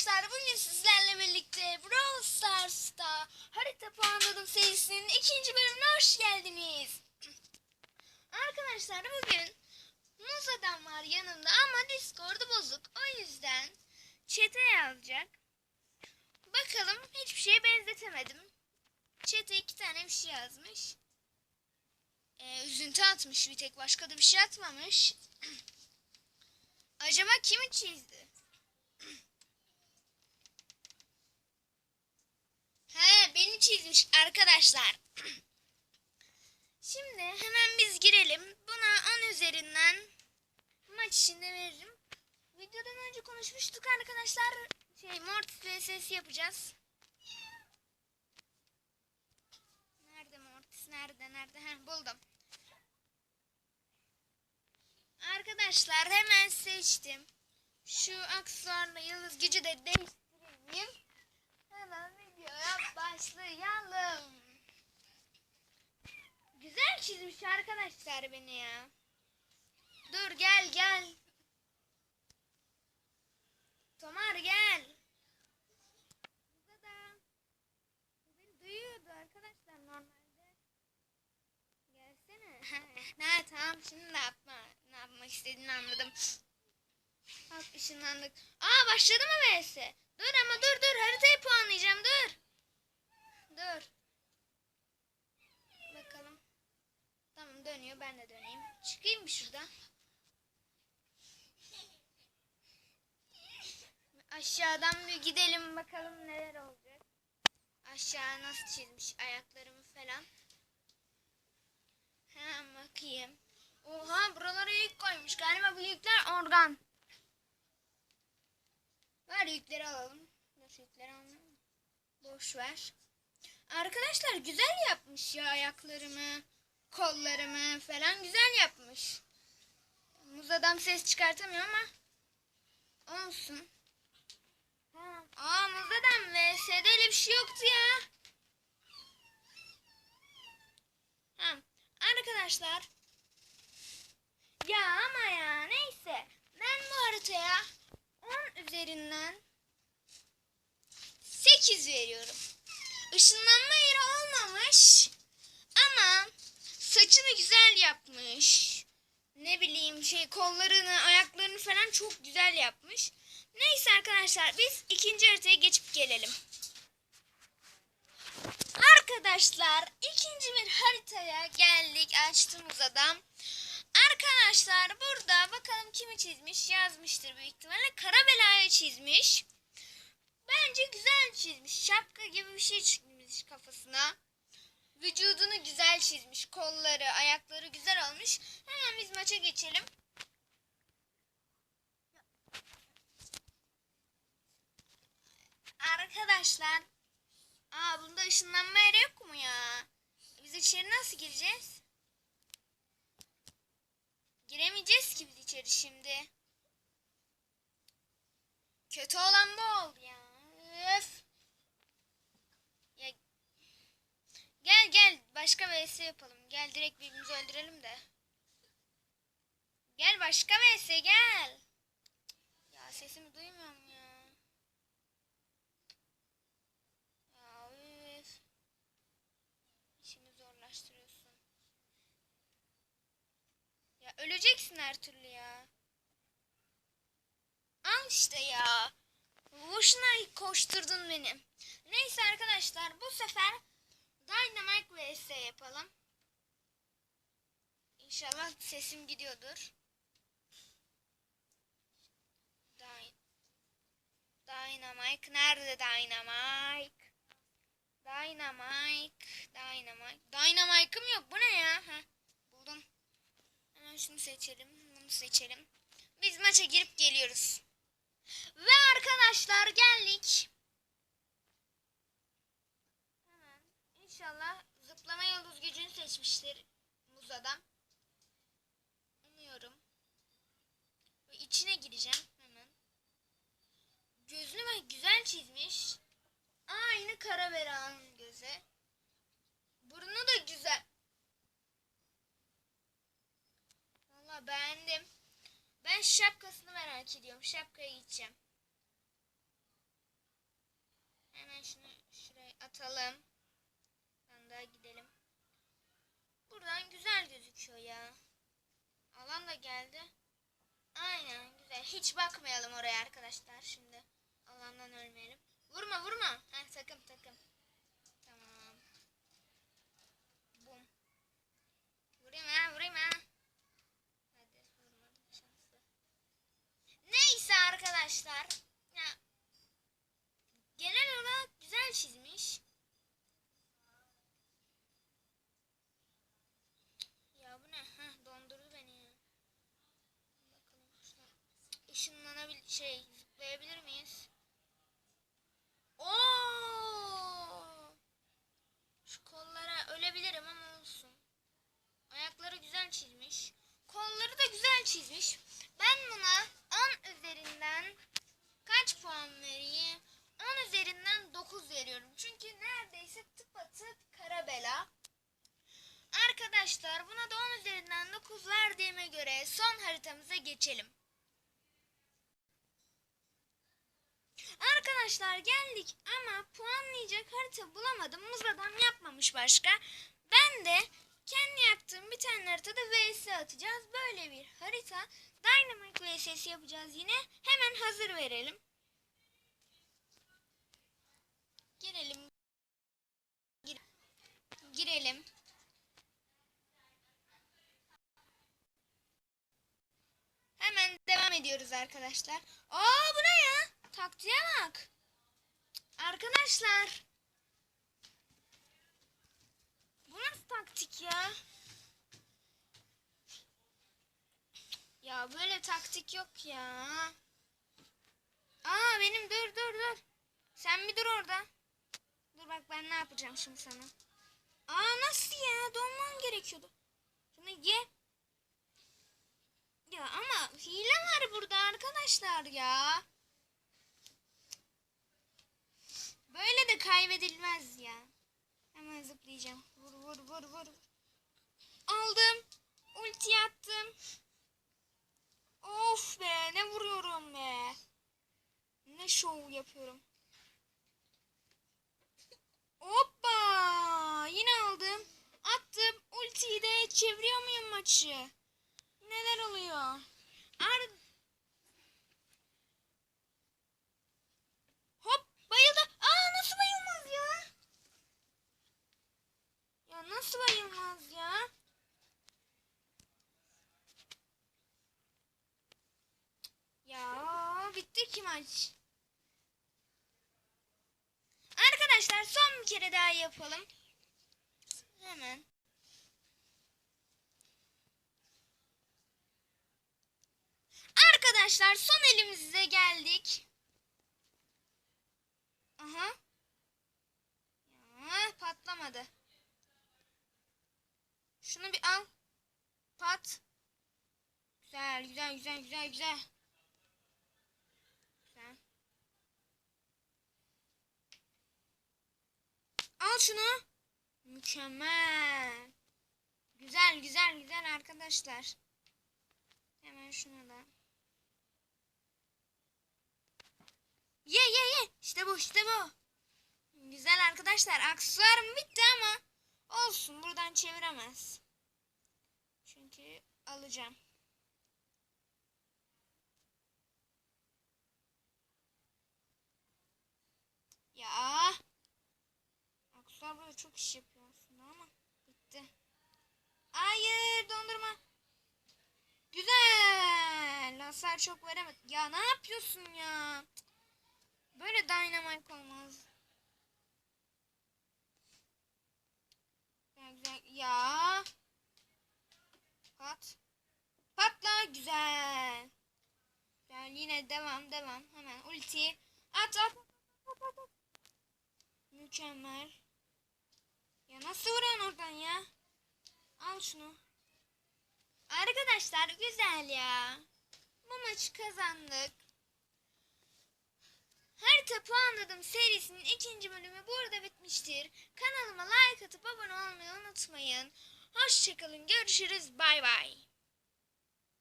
arkadaşlar bugün sizlerle birlikte Brawl Stars'ta harita puanladım serisinin ikinci bölümüne hoş geldiniz. Arkadaşlar bugün muz adam var yanımda ama Discord'u bozuk. O yüzden chat'e yazacak. Bakalım hiçbir şeye benzetemedim. Chat'e iki tane bir şey yazmış. Ee, üzüntü atmış bir tek başka da bir şey atmamış. Acaba kimi çizdi? He beni çizmiş arkadaşlar. Şimdi hemen biz girelim. Buna 10 üzerinden maç içinde veririm. Videodan önce konuşmuştuk arkadaşlar. Şey Mortis vs yapacağız. Nerede Mortis? Nerede? Nerede? Heh, buldum. Arkadaşlar hemen seçtim. Şu aksesuarla yıldız gücü de değiştireyim. Başlayalım. Güzel çizmiş arkadaşlar beni ya. Dur gel gel. Tomar gel. Burada da. Beni duyuyordu arkadaşlar normalde. Gelsene. ne tamam şimdi ne yapma ne yapmak istediğini anladım. Bak ışınlandık. Aa başladı mı vs? Dur ama dur dur haritayı puanlayacağım dur. Dur. Bakalım. Tamam dönüyor ben de döneyim. Çıkayım mı şuradan? Aşağıdan bir gidelim bakalım neler olacak. Aşağı nasıl çizmiş ayaklarımı falan. Hemen bakayım. Oha buralara yük koymuş. Galiba bu yükler organ. Ver yükleri alalım. Dur yükleri alalım. Boş ver. Arkadaşlar güzel yapmış ya ayaklarımı, kollarımı falan güzel yapmış. Muz adam ses çıkartamıyor ama olsun. Aa muz adam VS'de öyle bir şey yoktu ya. Ha. Arkadaşlar ya ama ya neyse. Ben bu haritaya 10 üzerinden 8 veriyorum. Işınlanma yeri olmamış ama saçını güzel yapmış. Ne bileyim şey kollarını, ayaklarını falan çok güzel yapmış. Neyse arkadaşlar biz ikinci haritaya geçip gelelim. Arkadaşlar ikinci bir haritaya geldik açtığımız adam. Arkadaşlar burada bakalım kimi çizmiş yazmıştır büyük ihtimalle. Karabela'yı çizmiş. Bence güzel çizmiş. Şapka gibi bir şey çıkmış kafasına. Vücudunu güzel çizmiş. Kolları, ayakları güzel olmuş. Hemen biz maça geçelim. Arkadaşlar. Aa bunda ışınlanma yeri yok mu ya? Biz içeri nasıl gireceğiz? Giremeyeceğiz ki biz içeri şimdi. Kötü olan bu oldu ya. Öf. Ya. Gel gel başka vs yapalım. Gel direkt birbirimizi öldürelim de. Gel başka vs gel. Ya sesimi duymuyorum ya. Ya üf. İşimi zorlaştırıyorsun. Ya öleceksin her türlü ya. Al işte ya. Boşuna koşturdun beni. Neyse arkadaşlar bu sefer Dynamite vs yapalım. İnşallah sesim gidiyordur. Dy- Dynamite nerede Dynamite? Dynamite, Dynamite. Dynamite'ım yok. Bu ne ya? Heh, buldum. Hemen şunu seçelim. Bunu seçelim. Biz maça girip geliyoruz. Ve arkadaşlar geldik. Hemen inşallah zıplama yıldız gücünü seçmiştir muz adam. Umuyorum. Ve içine gireceğim hemen. Gözünü güzel çizmiş. Aynı Karabera'nın gözü. Burnu da güzel. Valla beğendim. Ben şapkasını merak ediyorum. Şapkaya gideceğim. Hemen şunu şuraya atalım. Sandığa gidelim. Buradan güzel gözüküyor ya. Alan da geldi. Aynen güzel. Hiç bakmayalım oraya arkadaşlar şimdi. Alandan ölmeyelim. Vurma vurma. Heh, takım takım. Tamam. Bum. Vurayım ha vurayım ha. Hadi vurmadım şanslı. Neyse arkadaşlar. Ya, genel olarak güzel çizmiş. Ya bu ne? Heh, dondurdu beni ya. Bakalım şuna. Işınlanabil şey zıplayabilir miyiz? Oo! Şu kollara ölebilirim ama olsun. Ayakları güzel çizmiş. Kolları da güzel çizmiş. Ben buna 10 üzerinden kaç puan vereyim? 10 üzerinden 9 veriyorum. Çünkü neredeyse tıpatıp kara bela. Arkadaşlar buna da 10 üzerinden 9 verdiğime göre son haritamıza geçelim. Arkadaşlar geldik ama puanlayacak harita bulamadım. Muz adam yapmamış başka. Ben de kendi yaptığım bir tane haritada vs atacağız. Böyle bir harita. Dynamite vs yapacağız yine. Hemen hazır verelim. Girelim. Gir- girelim. Hemen devam ediyoruz arkadaşlar. Aa bu ne? Taktiğe bak. Arkadaşlar. Bu nasıl taktik ya? Ya böyle taktik yok ya. Aa benim dur dur dur. Sen bir dur orada. Dur bak ben ne yapacağım şimdi sana. Aa nasıl ya? Donman gerekiyordu. Şunu ye. Ya ama hile var burada arkadaşlar ya. Böyle de kaybedilmez ya. Hemen zıplayacağım. Vur vur vur vur. Aldım. Ulti attım. Of be ne vuruyorum be. Ne şov yapıyorum. Hoppa! Yine aldım. Attım. Ultiyi de çeviriyor muyum maçı? Neler oluyor? Ar Hop bayıldı. Aa nasıl bayılmaz ya? Ya nasıl bayılmaz ya? Ya bitti ki maç. Arkadaşlar son bir kere daha yapalım. Hemen. Arkadaşlar son elimize geldik. Aha. Ya patlamadı. Şunu bir al. Pat. Güzel güzel güzel güzel güzel. Al şunu. Mükemmel. Güzel güzel güzel arkadaşlar. Hemen şunu da. Ye ye ye. İşte bu işte bu. Güzel arkadaşlar. Aksesuarım bitti ama olsun buradan çeviremez. Çünkü alacağım. Ya. Aksesuar burada çok iş yapıyor aslında ama bitti. Hayır dondurma. Güzel. Hasar çok veremedi. Ya ne yapıyorsun ya? Böyle dynamite olmaz. Güzel güzel. Ya. Pat. Patla. Güzel. Güzel. Yine devam devam. Hemen ulti. At at. at, at, at. Mükemmel. Ya nasıl vuran oradan ya? Al şunu. Arkadaşlar güzel ya. Bu maçı kazandık. Harita puanladım serisinin ikinci bölümü burada bitmiştir. Kanalıma like atıp abone olmayı unutmayın. Hoşçakalın görüşürüz bay bay.